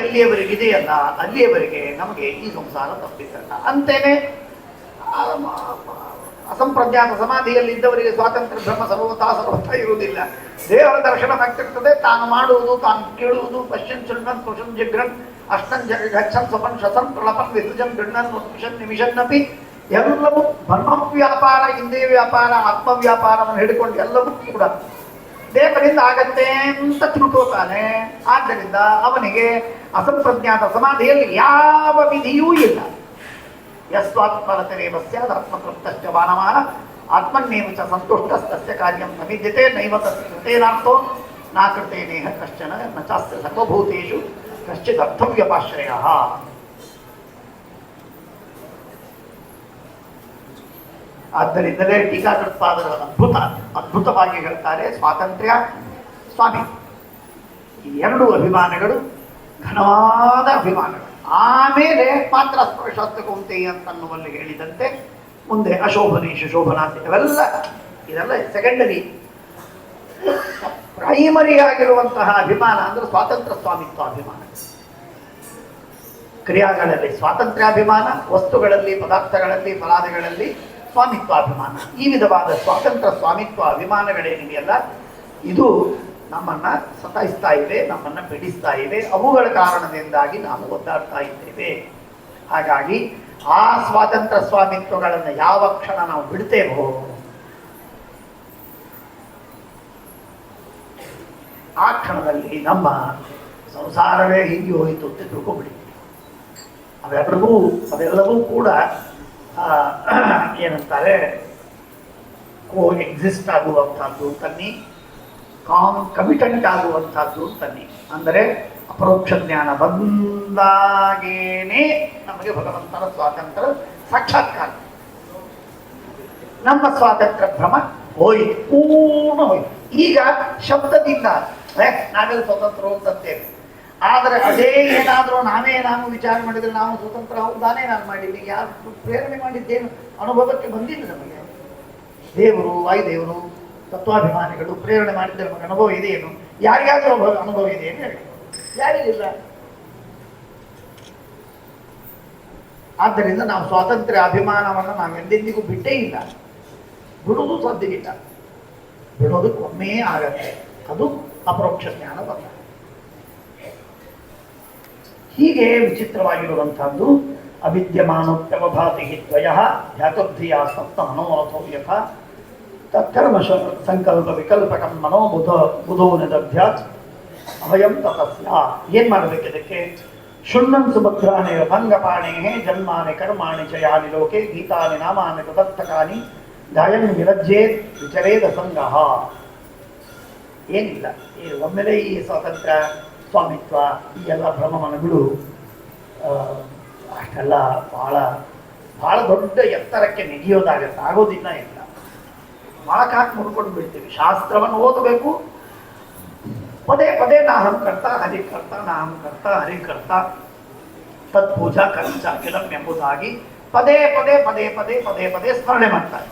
ಎಲ್ಲಿಯವರೆಗಿದೆಯಲ್ಲ ಅಲ್ಲಿಯವರೆಗೆ ನಮಗೆ ಈ ಸಂಸಾರ ತಪ್ಪಿಸಲ್ಲ. ಅಂತೇನೆ ಅಸಂಪ್ರಜ್ಞಾತ ಸಮಾಧಿಯಲ್ಲಿ ಇದ್ದವರಿಗೆ ಸ್ವಾತಂತ್ರ್ಯ, ಬ್ರಹ್ಮ ಸರ್ವತಾ ಸರ್ವತಾ ಇರುವುದಿಲ್ಲ. ದೇವರ ದರ್ಶನವಾಗ್ತಿರ್ತದೆ ತಾನು ಮಾಡುವುದು, ತಾನು ಕೇಳುವುದು, ಪಶ್ಯನ್ ಶೃಣ್ವನ್ ಕುಶನ್ ಜಿಗ್ರನ್, ಅಷ್ಟನ್ ಜಗನ್ ಸ್ವಪನ್ ಶಸನ್ ಪ್ರಳಪನ್ ವಿಸೃಜನ್, ಗೃಣ್ಣನ್ ನಿಮಿಷನ್ ನಿಮಿಷನ್ನಪಿ, ಎಲ್ಲವೂ ಬ್ರಹ್ಮ ವ್ಯಾಪಾರ, ಇಂದ್ರಿಯ ವ್ಯಾಪಾರ, ಆತ್ಮ ವ್ಯಾಪಾರವನ್ನು ಹಿಡ್ಕೊಂಡು ಎಲ್ಲವೂ ಕೂಡ ದೇವರಿಂದ ಆಗತ್ತೆ ಅಂತ ತಿಳ್ಕೋತಾನೆ ಆದ್ದರಿಂದ ಅವನಿಗೆ ಅಸಂಪ್ರಜ್ಞಾತ ಸಮಾಧಿಯಲ್ಲಿ ಯಾವ ವಿಧಿಯೂ ಇಲ್ಲ. ಯಸ್ವಾತ್ಮರತರೇವ ಸ್ಯಾದ್ ಆತ್ಮತೃಪ್ತಶ್ಚ ಮಾನವಃ ಆತ್ಮನ್ನೇವ ಚ ಸಂತುಷ್ಟಸ್ತಸ್ಯ ಕಾರ್ಯಂ ನ ವಿದ್ಯತೆ ನೈವ ತಸ್ಯ ನಾ ಕೃತೆ ನೇಹ ಕಶ್ಚನ ನ ಚಾಸ್ಯ ಸರ್ವಭೂತೇಷು ಕಶ್ಚಿತ್ ಅರ್ಥವ್ಯಪಾಶ್ರಯಃ ಆದ್ದರಿಂದಲೇ ಟೀಕಾಕೃತ್ಪಾದರು ಅದ್ಭುತ, ಅದ್ಭುತವಾಗಿ ಹೇಳ್ತಾರೆ ಸ್ವಾತಂತ್ರ್ಯ ಸ್ವಾಮಿ. ಈ ಎರಡು ಅಭಿಮಾನಗಳು ಘನವಾದ ಅಭಿಮಾನಗಳು. ಆಮೇಲೆ ಮಾತ್ರ ಅಂತ ಅಂತನ್ನುವಲ್ಲಿ ಹೇಳಿದಂತೆ ಮುಂದೆ ಅಶೋಭನೇಶ ಶೋಭನಾಂತೆ ಇವೆಲ್ಲ, ಇದೆಲ್ಲ ಸೆಕೆಂಡರಿ ಪ್ರೈಮರಿ ಆಗಿರುವಂತಹ ಅಭಿಮಾನ ಅಂದ್ರೆ ಸ್ವಾತಂತ್ರ್ಯ ಸ್ವಾಮಿತ್ವ ಅಭಿಮಾನ. ಕ್ರಿಯಾಗಳಲ್ಲಿ ಸ್ವಾತಂತ್ರ್ಯಾಭಿಮಾನ, ವಸ್ತುಗಳಲ್ಲಿ, ಪದಾರ್ಥಗಳಲ್ಲಿ, ಫಲಾದಿಗಳಲ್ಲಿ ಸ್ವಾಮಿತ್ವಾಭಿಮಾನ ಈ ವಿಧವಾದ ಸ್ವಾತಂತ್ರ್ಯ ಸ್ವಾಮಿತ್ವ ಅಭಿಮಾನಗಳೇನಿವೆಯಲ್ಲ ಇದು ನಮ್ಮನ್ನ ಸತಾಯಿಸ್ತಾ ಇವೆ, ನಮ್ಮನ್ನ ಬಿಡಿಸ್ತಾ ಇವೆ. ಅವುಗಳ ಕಾರಣದಿಂದಾಗಿ ನಾವು ಒದ್ದಾಡ್ತಾ ಇದ್ದೇವೆ. ಹಾಗಾಗಿ ಆ ಸ್ವಾತಂತ್ರ್ಯ ಸ್ವಾಮಿತ್ವಗಳನ್ನು ಯಾವ ಕ್ಷಣ ನಾವು ಬಿಡ್ತೇವೋ, ಆ ಕ್ಷಣದಲ್ಲಿ ನಮ್ಮ ಸಂಸಾರವೇ ಹೀಗೆ ಹೋಯಿತು ಅಂತ ತಿಳ್ಕೊಬಿಡಿ ಅವೆಲ್ಲರಿಗೂ ಅವೆಲ್ಲವೂ ಕೂಡ ಏನಂತಾರೆ ಕೋ ಎಕ್ಸಿಸ್ಟ್ ಆಗುವಂಥದ್ದು ತನ್ನಿ ಕಾಮ್ ಕಮಿಟೆಂಟ್ ಆಗುವಂಥದ್ದು ತನ್ನಿ ಅಂದರೆ ಅಪರೋಕ್ಷ ಜ್ಞಾನ ಬಂದಾಗೇನೆ ನಮಗೆ ಭಗವಂತನ ಸ್ವಾತಂತ್ರ್ಯ ಸಾಕ್ಷಾತ್ಕಾರ. ನಮ್ಮ ಸ್ವಾತಂತ್ರ್ಯ ಭ್ರಮ ಹೋಯಿತು, ಪೂರ್ಣ ಹೋಯಿತು. ಈಗ ಶಬ್ದದಿಂದ ನಾವೆಲ್ಲ ಸ್ವತಂತ್ರ ಅಂತೇವೆ ಆದರೆ ಅದೇ ಏನಾದರೂ ನಾವೇ ನಾನು ವಿಚಾರ ಮಾಡಿದ್ರೆ ನಾವು ಸ್ವತಂತ್ರ ಹೌದಾನೇ ನಾನು ಮಾಡಿಲ್ಲ ಯಾರು ಪ್ರೇರಣೆ ಮಾಡಿದ್ದೇನು? ಅನುಭವಕ್ಕೆ ಬಂದಿಲ್ಲ ನಮಗೆ. ದೇವರು, ವಾಯುದೇವರು, ತತ್ವಾಭಿಮಾನಿಗಳು ಪ್ರೇರಣೆ ಮಾಡಿದ್ದರೆ ನಮಗೆ ಅನುಭವ ಇದೆಯೇನು? ಯಾರಿಗಾದರೂ ಅನುಭವ ಅನುಭವ ಇದೆಯೇನು ಹೇಳಿ? ಯಾರಿಗಿಲ್ಲ ಆದ್ದರಿಂದ ನಾವು ಸ್ವಾತಂತ್ರ್ಯ ಅಭಿಮಾನವನ್ನು ನಾವು ಎಂದೆಂದಿಗೂ ಬಿಟ್ಟೇ ಇಲ್ಲ. ಬಿಡುವುದು ಸಾಧ್ಯವಿಲ್ಲ. ಬಿಡೋದಕ್ಕೊಮ್ಮೆ ಆಗತ್ತೆ. ಅದು ಅಪರೋಕ್ಷ ಜ್ಞಾನ ಬಂದ ಹೀಗೆ ವಿಚಿತ್ರವಾಗಿರುವಂತಹದ್ದು ಅವಿದ್ಯಮಾನೋತ್ಯಮಭಾತಿ ದ್ವಯ ಧ್ಯಾತೋಬ್ಧಿಯ ಸಪ್ತ ಮನೋರಥೋ ಯಥ ತತ್ಕರ್ಮ ಸಂಕಲ್ಪ ವಿಕಲ್ಪಕ ಮನೋ ಬುಧ ಬುಧೋ ನಿದಭ್ಯಾತ್ ಅಭಯಂ ತಪಸ್ಯ ಏನ್ ಮಾಡಬೇಕು ಇದಕ್ಕೆ? ಶುಣ್ಣಂ ಸುಭದ್ರಾಣಿ ಭಂಗಪಾಣೇ ಜನ್ಮಾನಿ ಕರ್ಮಾಣಿ ಚ ಯಾನಿ ಲೋಕೆ ಗೀತಾನಿ ನಾಮಾನಿ ತದರ್ಥಕಾನಿ ಗಾಯನ್ ವಿರಜ್ಜೇತ್ ವಿಚರೇದ ಸಂಗಹ ಏನಿಲ್ಲ. ಈ ಒಮ್ಮೆಲೆ ಈ ಸ್ವಾತಂತ್ರ್ಯ ಸ್ವಾಮಿತ್ವ ಈ ಎಲ್ಲ ಭ್ರಮಮನಗಳು ಅಷ್ಟೆಲ್ಲ ಬಹಳ ಬಹಳ ದೊಡ್ಡ ಎತ್ತರಕ್ಕೆ ನೆಗೆಯೋದಾಗತ್ತೆ ಆಗೋದಿಲ್ಲ ಇಲ್ಲ. ಮೊಳಕಾಕಿ ಮುಡ್ಕೊಂಡು ಬಿಡ್ತೀವಿ. ಶಾಸ್ತ್ರವನ್ನು ಓದಬೇಕು. ಪದೇ ಪದೇ ನಾಹಂ ಕರ್ತ, ಹರಿ ಕರ್ತ ನಾಹಂ ಕರ್ತ, ಹರಿ ಕರ್ತ. ತತ್ ಪೂಜಾ ಕರ್ಚ ಕೆಲಂ ಎಂಬುದಾಗಿ ಪದೇ ಪದೇ ಪದೇ ಪದೇ ಪದೇ ಪದೇ ಸ್ಮರಣೆ ಮಾಡ್ತಾರೆ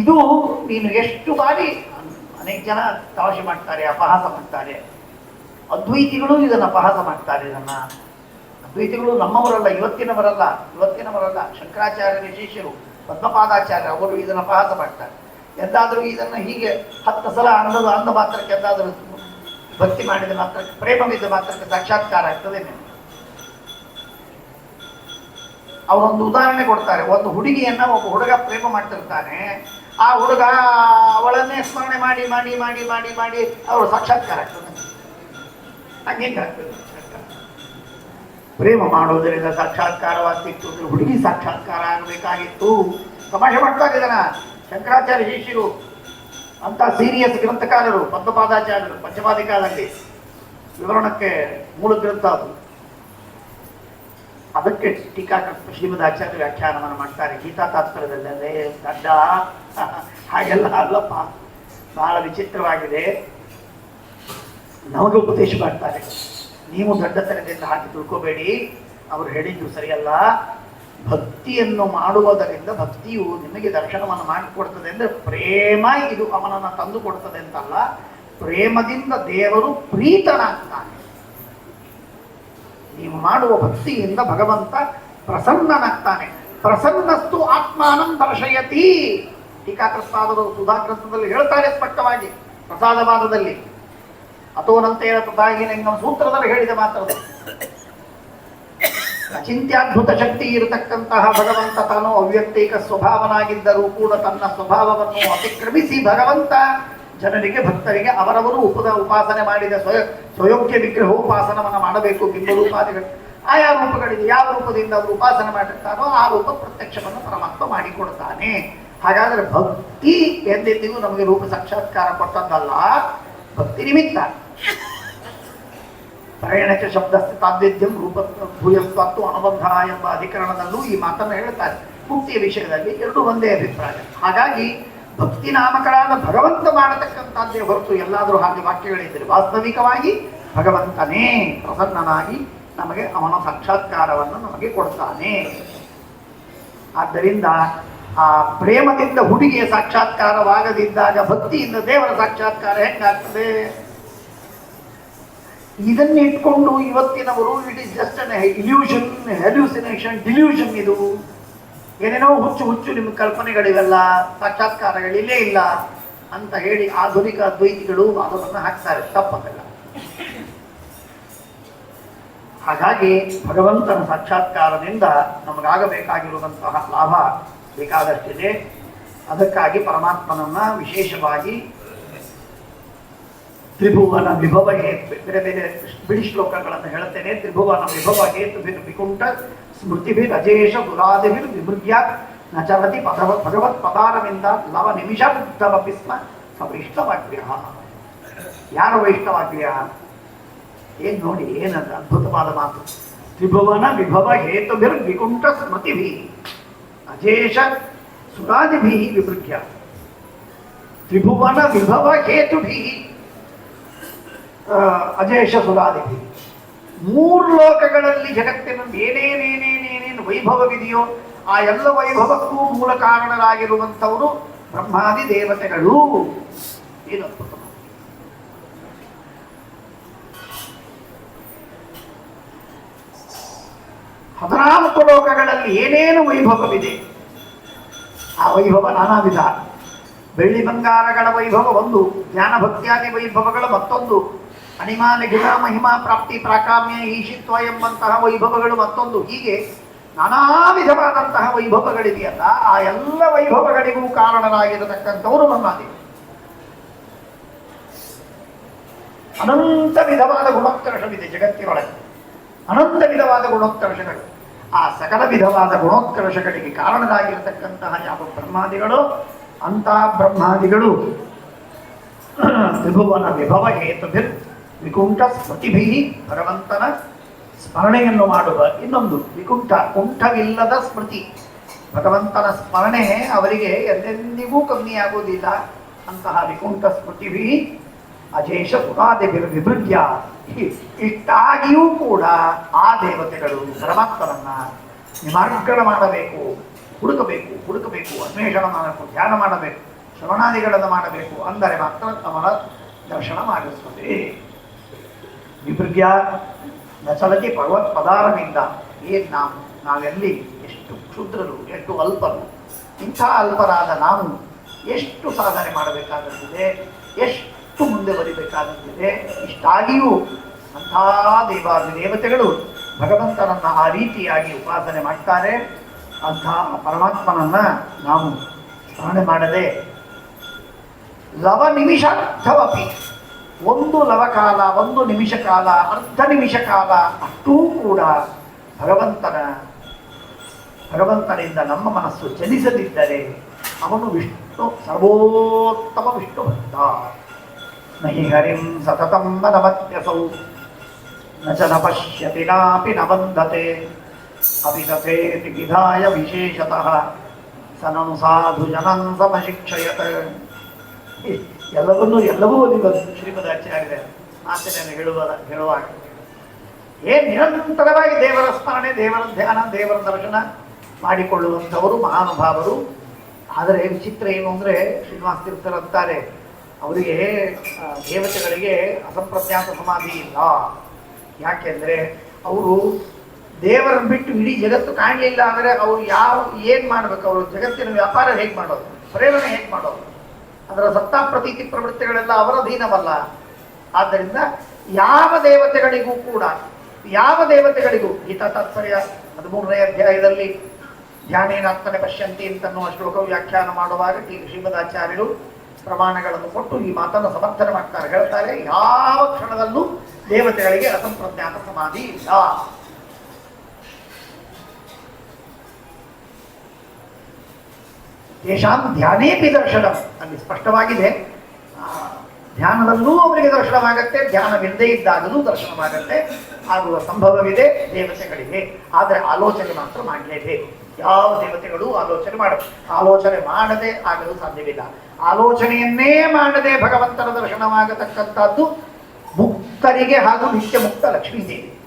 ಇದು ನೀನು ಎಷ್ಟು ಬಾರಿ ಅನೇಕ ಜನ ತವಾಷೆ ಮಾಡ್ತಾರೆ, ಅಪಹಾಸ ಮಾಡ್ತಾರೆ. ಅದ್ವೈತಿಗಳು ಇದನ್ನು ಅಪಹಾಸ ಮಾಡ್ತಾರೆ ಇದನ್ನ. ಅದ್ವೈತಿಗಳು ನಮ್ಮವರಲ್ಲ, ಇವತ್ತಿನವರಲ್ಲ ಇವತ್ತಿನವರಲ್ಲ. ಶಂಕರಾಚಾರ್ಯರ ಶಿಷ್ಯರು ಪದ್ಮಪಾದಾಚಾರ್ಯ ಅವರು ಇದನ್ನು ಅಪಹಾಸ ಮಾಡ್ತಾರೆ. ಎಂದಾದರೂ ಇದನ್ನು ಹೀಗೆ ಹತ್ತು ಸಲ ಅನ್ನದ ಅಂದ ಮಾತ್ರಕ್ಕೆ ಎಂದಾದರೂ ಭಕ್ತಿ ಮಾಡಿದ ಮಾತ್ರಕ್ಕೆ ಪ್ರೇಮವಿದ್ದ ಮಾತ್ರಕ್ಕೆ ಸಾಕ್ಷಾತ್ಕಾರ ಆಗ್ತದೆ ಅವರೊಂದು ಉದಾಹರಣೆ ಕೊಡ್ತಾರೆ. ಒಂದು ಹುಡುಗಿಯನ್ನ ಒಬ್ಬ ಹುಡುಗ ಪ್ರೇಮ ಮಾಡ್ತಿರ್ತಾನೆ. ಆ ಹುಡುಗ ಅವಳನ್ನೇ ಸ್ಮರಣೆ ಮಾಡಿ ಮಾಡಿ ಮಾಡಿ ಮಾಡಿ ಮಾಡಿ ಅವರು ಸಾಕ್ಷಾತ್ಕಾರ ಆಗ್ತದೆ. ಹಂಗೆ ಆಗ್ತದೆ. ಸಾಕ್ಷಾತ್ಕಾರ? ಪ್ರೇಮ ಮಾಡೋದರಿಂದ ಸಾಕ್ಷಾತ್ಕಾರವಾಗ್ತಿತ್ತು ಅಂದ್ರೆ ಹುಡುಗಿ ಸಾಕ್ಷಾತ್ಕಾರ ಆಗಬೇಕಾಗಿತ್ತು. ತಮಾಷೆ ಮಾಡ್ತಾ ಇದ್ದಾನ ಶಂಕರಾಚಾರ್ಯ ಶಿಷ್ಯರು, ಅಂತ ಸೀರಿಯಸ್ ಗ್ರಂಥಕಾರರು, ಪದ್ಮಪಾದಾಚಾರ್ಯರು, ಪಂಚಮಾಧಿಕಾರದಲ್ಲಿ ವಿವರಣಕ್ಕೆ ಮೂಲ ಗ್ರಂಥ ಅದು. ಅದಕ್ಕೆ ಟೀಕಾಕರ್ತ ಶ್ರೀಮದಾಚಾರ್ಯ ವ್ಯಾಖ್ಯಾನವನ್ನು ಮಾಡ್ತಾರೆ. ಗೀತಾ ತಾತ್ಪರ್ಯದಲ್ಲಿ ಅದೇ ದಡ್ಡ. ಹಾಗೆಲ್ಲ ಅಲ್ಲಪ್ಪ. ಬಹಳ ವಿಚಿತ್ರವಾಗಿದೆ. ನಮಗೆ ಉಪದೇಶ ಮಾಡ್ತಾರೆ. ನೀವು ದಡ್ಡತನದಿಂದ ಹಾಕಿ ತಿಳ್ಕೋಬೇಡಿ. ಅವರು ಹೇಳಿದ್ದು ಸರಿಯಲ್ಲ. ಭಕ್ತಿಯನ್ನು ಮಾಡುವುದರಿಂದ ಭಕ್ತಿಯು ನಿಮಗೆ ದರ್ಶನವನ್ನು ಮಾಡಿಕೊಡ್ತದೆ ಅಂದ್ರೆ ಪ್ರೇಮ ಇದು ಅವನನ್ನು ತಂದು ಕೊಡ್ತದೆ ಅಂತಲ್ಲ. ಪ್ರೇಮದಿಂದ ದೇವರು ಪ್ರೀತನಾಗ್ತಾನೆ ನೀವು ಮಾಡುವ ಭಕ್ತಿಯಿಂದ ಭಗವಂತ ಪ್ರಸನ್ನನಾಗ್ತಾನೆ. ಪ್ರಸನ್ನಸ್ತು ಆತ್ಮಾನಂ ದರ್ಶಯತಿ. ಟೀಕಾಕೃಷ್ಣಾದರು ಸುಧಾಕೃತದಲ್ಲಿ ಹೇಳ್ತಾರೆ ಸ್ಪಷ್ಟವಾಗಿ ಪ್ರಸಾದವಾದದಲ್ಲಿ. ಅಥೋನಂತೇನ ತದಾಗಿನ ನಮ್ಮ ಸೂತ್ರದಲ್ಲಿ ಹೇಳಿದ ಮಾತ್ರ ಅಚಿಂತ್ಯದ್ಭುತ ಶಕ್ತಿ ಇರತಕ್ಕಂತಹ ಭಗವಂತ ತಾನು ಅವ್ಯಕ್ತಿಕ ಸ್ವಭಾವನಾಗಿದ್ದರೂ ಕೂಡ ತನ್ನ ಸ್ವಭಾವವನ್ನು ಅತಿಕ್ರಮಿಸಿ ಭಗವಂತ ಜನರಿಗೆ, ಭಕ್ತರಿಗೆ ಅವರವರು ಉಪದ ಉಪಾಸನೆ ಮಾಡಿದ ಸ್ವಯ ಸ್ವಯೋಗ್ಯ ವಿಗ್ರಹೋಪಾಸನವನ್ನು ಮಾಡಬೇಕು. ಬಿಂಬರೂಪಾದಿಗಳು ಆಯಾ ರೂಪಗಳಿಗೆ ಯಾವ ರೂಪದಿಂದ ಅವರು ಉಪಾಸನೆ ಮಾಡಿರ್ತಾರೋ ಆ ರೂಪ ಪ್ರತ್ಯಕ್ಷವನ್ನು ಪರಮಾತ್ಮ ಮಾಡಿಕೊಡ್ತಾನೆ. ಹಾಗಾದ್ರೆ ಭಕ್ತಿ ಎಂದೆಂದಿಗೂ ನಮಗೆ ರೂಪ ಸಾಕ್ಷಾತ್ಕಾರ ಕೊಟ್ಟದ್ದಲ್ಲ. ಭಕ್ತಿ ನಿಮಿತ್ತ. ಪ್ರಯಾಣಕ್ಕೆ ಶಬ್ದಸ್ಥ ತಾದ್ವೇದ್ಯಂ ರೂಪ ಭೂಯಸ್ವತ್ತು ಅನುಬಂಧ ಎಂಬ ಅಧಿಕರಣದಲ್ಲೂ ಈ ಮಾತನ್ನು ಹೇಳುತ್ತಾರೆ. ಮುಕ್ತಿಯ ವಿಷಯದಲ್ಲಿ ಎರಡೂ ಒಂದೇ ಅಭಿಪ್ರಾಯ. ಹಾಗಾಗಿ ಭಕ್ತಿ ನಾಮಕರಾದ ಭಗವಂತ ಮಾಡತಕ್ಕಂಥದ್ದೇ ಹೊರತು ಎಲ್ಲಾದರೂ ಹಾಗೆ ವಾಕ್ಯಗಳಿದ್ದರೆ ವಾಸ್ತವಿಕವಾಗಿ ಭಗವಂತನೇ ಪ್ರಸನ್ನನಾಗಿ ನಮಗೆ ಅವನ ಸಾಕ್ಷಾತ್ಕಾರವನ್ನು ನಮಗೆ ಕೊಡ್ತಾನೆ. ಆದ್ದರಿಂದ ಆ ಪ್ರೇಮದಿಂದ ಹುಡುಗಿಯ ಸಾಕ್ಷಾತ್ಕಾರವಾಗದಿದ್ದಾಗ ಭಕ್ತಿಯಿಂದ ದೇವರ ಸಾಕ್ಷಾತ್ಕಾರ ಹೆಂಗಾಗ್ತದೆ? ಇದನ್ನ ಇಟ್ಕೊಂಡು ಇವತ್ತಿನವರು it is just an illusion hallucination delusion ಇದು. ಏನೇನೋ ಹುಚ್ಚು ಹುಚ್ಚು ನಿಮ್ಮ ಕಲ್ಪನೆಗಳಿವೆಲ್ಲ ಸಾಕ್ಷಾತ್ಕಾರಗಳಿಲ್ಲೇ ಇಲ್ಲ ಅಂತ ಹೇಳಿ ಆಧುನಿಕ ದ್ವೈತಿಗಳು ಅದನ್ನು ಹಾಕ್ತಾರೆ. ತಪ್ಪಲ್ಲ. ಹಾಗಾಗಿ ಭಗವಂತನ ಸಾಕ್ಷಾತ್ಕಾರದಿಂದ ನಮಗಾಗಬೇಕಾಗಿರುವಂತಹ ಲಾಭ ಬೇಕಾದಷ್ಟಿದೆ ಅದಕ್ಕಾಗಿ ಪರಮಾತ್ಮನನ್ನ ವಿಶೇಷವಾಗಿ ತ್ರಿಭುವನ ವಿಭವ ಹೇತು ಬೇರೆ ಬೇರೆ ಬಿಡಿ ಶ್ಲೋಕಗಳನ್ನು ಹೇಳುತ್ತೇನೆ ತ್ರಿಭುವನ ವಿಭವ ಹೇತು ವಿಕುಂಠ ಸ್ಮೃತಿಭಿರ್ ಅಜೇಷ ಗುಲಾದಿಭಿರ್ ವಿಮೃಗ್ಯ ನ ಚಲತಿ ಪದವ ಭಗವತ್ ಪದಾರವಿಂದ ಲವ ನಿಮಿಷ ಬುದ್ಧಮಪಿ ಸ್ಮ ಸ ವೈಷ್ಣವಾಗ್ರ್ಯ ಯಾರ ವೈಷ್ಣವಾಗ್ರ್ಯ ಏನ್ ನೋಡಿ ಏನದ ಅದ್ಭುತವಾದ ಮಾತು ತ್ರಿಭುವನ ವಿಭವ ಹೇತುಭಿರ್ ವಿಕುಂಠ ಸ್ಮೃತಿಭಿ ಅಜೇಷ ಸುರಾದಿಭಿ ವಿಮೃಗ್ಯ ತ್ರಿಭುವನ ವಿಭವ ಹೇತುಭಿ ಆ, ಅಜೇಷ ಸುಧಾದಿತಿ ಮೂರು ಲೋಕಗಳಲ್ಲಿ ಜಗತ್ತಿನಲ್ಲಿ ಏನೇನೇನೇನೇನೇನು ವೈಭವವಿದೆಯೋ ಆ ಎಲ್ಲ ವೈಭವಕ್ಕೂ ಮೂಲ ಕಾರಣರಾಗಿರುವಂಥವರು ಬ್ರಹ್ಮಾದಿ ದೇವತೆಗಳು. ಏನು ಅದ್ಭುತ ಹದಿನಾಲ್ಕು ಲೋಕಗಳಲ್ಲಿ ಏನೇನು ವೈಭವವಿದೆ? ಆ ವೈಭವ ನಾನಾ ವಿಧ ಬೆಳ್ಳಿ ಬಂಗಾರಗಳ ವೈಭವ ಒಂದು ಜ್ಞಾನ ಭಕ್ತಿಯಾದಿ ವೈಭವಗಳ ಮತ್ತೊಂದು ಅಣಿಮಾ ಗಿಡ ಮಹಿಮಾ ಪ್ರಾಪ್ತಿ ಪ್ರಾಕಾಮ್ಯ ಈಶಿತ್ವ ಎಂಬಂತಹ ವೈಭವಗಳು ಮತ್ತೊಂದು. ಹೀಗೆ ನಾನಾ ವಿಧವಾದಂತಹ ವೈಭವಗಳಿದೆಯಲ್ಲ, ಆ ಎಲ್ಲ ವೈಭವಗಳಿಗೂ ಕಾರಣರಾಗಿರತಕ್ಕಂಥವರು ಬ್ರಹ್ಮಾದಿ ಅನಂತ ವಿಧವಾದ ಗುಣೋತ್ಕರ್ಷವಿದೆ ಜಗತ್ತಿನೊಳಗೆ. ಅನಂತ ವಿಧವಾದ ಗುಣೋತ್ಕರ್ಷಗಳು ಆ ಸಕಲ ವಿಧವಾದ ಗುಣೋತ್ಕರ್ಷಗಳಿಗೆ ಕಾರಣರಾಗಿರತಕ್ಕಂತಹ ಯಾವ ಬ್ರಹ್ಮಾದಿಗಳು? ಅಂತಹ ಬ್ರಹ್ಮಾದಿಗಳು. ವಿಭುವನ ವಿಭವ ಹೇತುಭಿರ್ ವಿಕುಂಠ ಸ್ಮೃತಿಭಿ ಭಗವಂತನ ಸ್ಮರಣೆಯನ್ನು ಮಾಡುವ ಇನ್ನೊಂದು ವಿಕುಂಠ. ಕುಂಠವಿಲ್ಲದ ಸ್ಮೃತಿ. ಭಗವಂತನ ಸ್ಮರಣೆ ಅವರಿಗೆ ಎಂದೆಂದಿಗೂ ಕಮ್ಮಿಯಾಗುವುದಿಲ್ಲ. ಅಂತಹ ವಿಕುಂಠ ಸ್ಮೃತಿಭಿ ಅಜೇಷ ಸುಖಾದಿಭಿರ್ ವಿಭೃತ್ಯ ಇಷ್ಟಾಗಿಯೂ ಕೂಡ ಆ ದೇವತೆಗಳು ಪರಮಾತ್ಮನನ್ನ ನಿಮಾರ್ಗಣ ಮಾಡಬೇಕು, ಹುಡುಕಬೇಕು ಹುಡುಕಬೇಕು, ಅನ್ವೇಷಣ ಮಾಡಬೇಕು, ಧ್ಯಾನ ಮಾಡಬೇಕು, ಶ್ರವಣಾದಿಗಳನ್ನು ಮಾಡಬೇಕು. ಅಂದರೆ ಮಾತ್ರ ಅವರ ದರ್ಶನ ಮಾಡಿಸುತ್ತದೆ. ವಿಭೃಗ್ಯ ನಚಲತಿ ಭಗವತ್ ಪದಾರನಿಂದ ಏನು ನಾವು ನಾವೆಲ್ಲಿ ಎಷ್ಟು ಕ್ಷುದ್ರರು, ಎಷ್ಟು ಅಲ್ಪರು. ಇಂಥ ಅಲ್ಪರಾದ ನಾವು ಎಷ್ಟು ಸಾಧನೆ ಮಾಡಬೇಕಾಗುತ್ತದೆ ಎಷ್ಟು ಮುಂದೆ ಬರಿಬೇಕಾಗುತ್ತದೆ ಇಷ್ಟಾಗಿಯೂ ಅಂಥ ದೇವಾದಿ ದೇವತೆಗಳು ಭಗವಂತನನ್ನು ಆ ರೀತಿಯಾಗಿ ಉಪಾಸನೆ ಮಾಡ್ತಾರೆ. ಅಂಥ ಪರಮಾತ್ಮನನ್ನು ನಾವು ಸ್ಮರಣೆ ಮಾಡದೆ ಲವ ನಿಮಿಷಾರ್ಥವಪಿ ಒಂದು ಲವಕಾಲ ಒಂದು ನಿಮಿಷ ಕಾಲ ಅರ್ಧ ನಿಮಿಷ ಕಾಲ ಅಷ್ಟೂ ಕೂಡ ಭಗವಂತನ, ಭಗವಂತನಿಂದ ನಮ್ಮ ಮನಸ್ಸು ಚಲಿಸದಿದ್ದರೆ ಅವನು ವಿಷ್ಣು, ಸರ್ವೋತ್ತಮ ವಿಷ್ಣು ಭಕ್ತ. ನಹಿ ಹರಿಂ ಸತತಂ ನಮತ್ಯಸೌ ನ ಚ ನ ಪಶ್ಯತಿ ನಾಪಿ ನ ಬಂಧತೆ. ಅಪಿ ತಥೇತಿ ವಿಧಾಯ ವಿಶೇಷತಃ. ಸನಂ ಸಾಧು ಜನಂ ಸಮಶಿಕ್ಷಯತ್ ಎಲ್ಲವನ್ನೂ ಎಲ್ಲವೂ ಓದಿಬಂದು ಆಗಿದೆ ಆಚರಣೆ ಹೇಳುವ ಹೇಳುವಾಗ. ಏ ನಿರಂತರವಾಗಿ ದೇವರ ಸ್ಮರಣೆ, ದೇವರ ಧ್ಯಾನ, ದೇವರ ದರ್ಶನ ಮಾಡಿಕೊಳ್ಳುವಂಥವರು ಮಹಾನುಭಾವರು. ಆದರೆ ವಿಚಿತ್ರ ಏನು ಅಂದರೆ ಶ್ರೀನಿವಾಸ ತೀರ್ಥರು ಅಂತಾರೆ ಅವರಿಗೆ ದೇವತೆಗಳಿಗೆ ಅಸಂಪ್ರಜ್ಞಾತ ಸಮಾಧಿ ಇಲ್ಲ. ಯಾಕೆಂದರೆ ಅವರು ದೇವರನ್ನು ಬಿಟ್ಟು ಇಡೀ ಜಗತ್ತು ಕಾಣಲಿಲ್ಲ ಅಂದರೆ ಅವರು ಯಾವ, ಏನು ಮಾಡಬೇಕು? ಅವರು ಜಗತ್ತಿನ ವ್ಯಾಪಾರ ಹೇಗೆ ಮಾಡೋದು? ಪ್ರೇರಣೆ ಹೇಗೆ ಮಾಡೋದು? ಅದರ ಸತ್ತಾ ಪ್ರತೀತಿ ಪ್ರವೃತ್ತಿಗಳೆಲ್ಲ ಅವರ ಅಧೀನವಲ್ಲ. ಆದ್ದರಿಂದ ಯಾವ ದೇವತೆಗಳಿಗೂ ಕೂಡ, ಯಾವ ದೇವತೆಗಳಿಗೂ, ಗೀತಾ ತಾತ್ಪರ್ಯ ಹದಿಮೂರನೇ ಅಧ್ಯಾಯದಲ್ಲಿ ಧ್ಯಾನೇನಾತ್ಮನೆ ಪಶ್ಯಂತಿ ಅಂತನ್ನುವ ಶ್ಲೋಕ ವ್ಯಾಖ್ಯಾನ ಮಾಡುವಾಗ ಟಿ ಶ್ರೀಮದಾಚಾರ್ಯರು ಪ್ರಮಾಣಗಳನ್ನು ಕೊಟ್ಟು ಈ ಮಾತನ್ನು ಸಮರ್ಥನೆ ಮಾಡ್ತಾರೆ. ಹೇಳ್ತಾರೆ, ಯಾವ ಕ್ಷಣದಲ್ಲೂ ದೇವತೆಗಳಿಗೆ ಅಸಂಪ್ರಜ್ಞಾತ ಸಮಾಧಿ ಇಲ್ಲ. ತೇಷಾಂ ಧ್ಯಾನೇಪಿ ದರ್ಶನ ಅಲ್ಲಿ ಸ್ಪಷ್ಟವಾಗಿದೆ. ಧ್ಯಾನದಲ್ಲೂ ಅವರಿಗೆ ದರ್ಶನವಾಗತ್ತೆ, ಧ್ಯಾನವಿಲ್ಲದೆ ಇದ್ದಾಗಲೂ ದರ್ಶನವಾಗತ್ತೆ, ಆಗುವ ಸಂಭವವಿದೆ ದೇವತೆಗಳಿಗೆ. ಆದರೆ ಆಲೋಚನೆ ಮಾತ್ರ ಮಾಡಲೇಬೇಕು. ಯಾವ ದೇವತೆಗಳು ಆಲೋಚನೆ ಮಾಡ ಆಲೋಚನೆ ಮಾಡದೆ ಆಗಲು ಸಾಧ್ಯವಿಲ್ಲ. ಆಲೋಚನೆಯನ್ನೇ ಮಾಡದೆ ಭಗವಂತನ ದರ್ಶನವಾಗತಕ್ಕಂಥದ್ದು ಮುಕ್ತರಿಗೆ ಹಾಗೂ ನಿತ್ಯ ಮುಕ್ತ ಲಕ್ಷ್ಮೀದೇವಿ.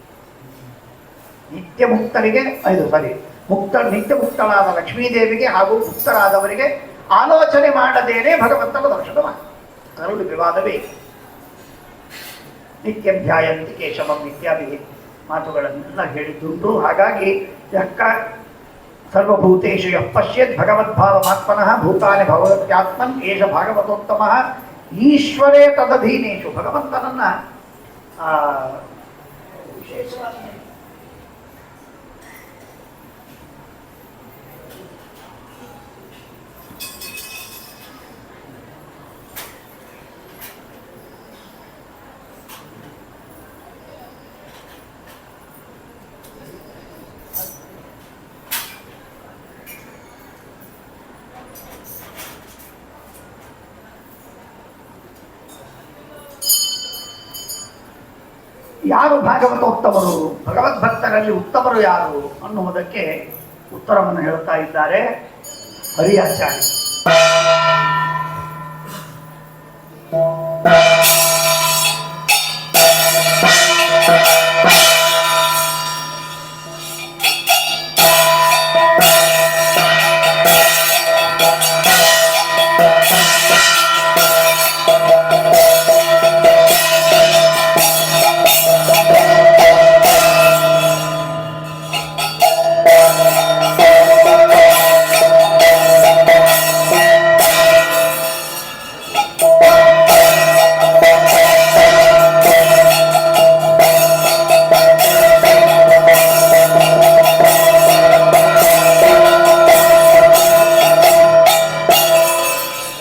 ನಿತ್ಯ ಮುಕ್ತರಿಗೆ ಐದು ಸಾರಿ. ಮುಕ್ತ ನಿತ್ಯ ಮುಕ್ತಳಾದ ಲಕ್ಷ್ಮೀದೇವಿಗೆ ಹಾಗೂ ಮುಕ್ತರಾದವರಿಗೆ ಆಲೋಚನೆ ಮಾಡದೇನೆ ಭಗವಂತನ ದರ್ಶನವಾಗ ಅದರಲ್ಲಿ ವಿವಾದವೇ ನಿತ್ಯಂ ಧ್ಯಾಯಂತಿ ಕೇಶವಂ ಇತ್ಯಾದಿ ಮಾತುಗಳನ್ನೆಲ್ಲ ಹೇಳಿದ್ದುಂಟು. ಹಾಗಾಗಿ ಯಕ್ಕ ಸರ್ವಭೂತೇಶು ಯಃ ಪಶ್ಯತ್ ಭಗವದ್ಭಾವಮಾತ್ಮನಃ ಭೂತಾನೆ ಭಗವತ್ಯಾತ್ಮನ್ ಏಷ ಭಾಗವತೋತ್ತಮ ಈಶ್ವರೇ ತದಧೀನೇಶು ಭಗವಂತನನ್ನ ವಿಶೇಷವಾಗಿ ಯಾರು ಭಾಗವತ ಉತ್ತಮರು ಭಗವದ್ಭಕ್ತರಲ್ಲಿ ಉತ್ತಮರು ಯಾರು ಅನ್ನುವುದಕ್ಕೆ ಉತ್ತರವನ್ನು ಹೇಳ್ತಾ ಇದ್ದಾರೆ ಹರಿಯಾಚಾರ್ಯ.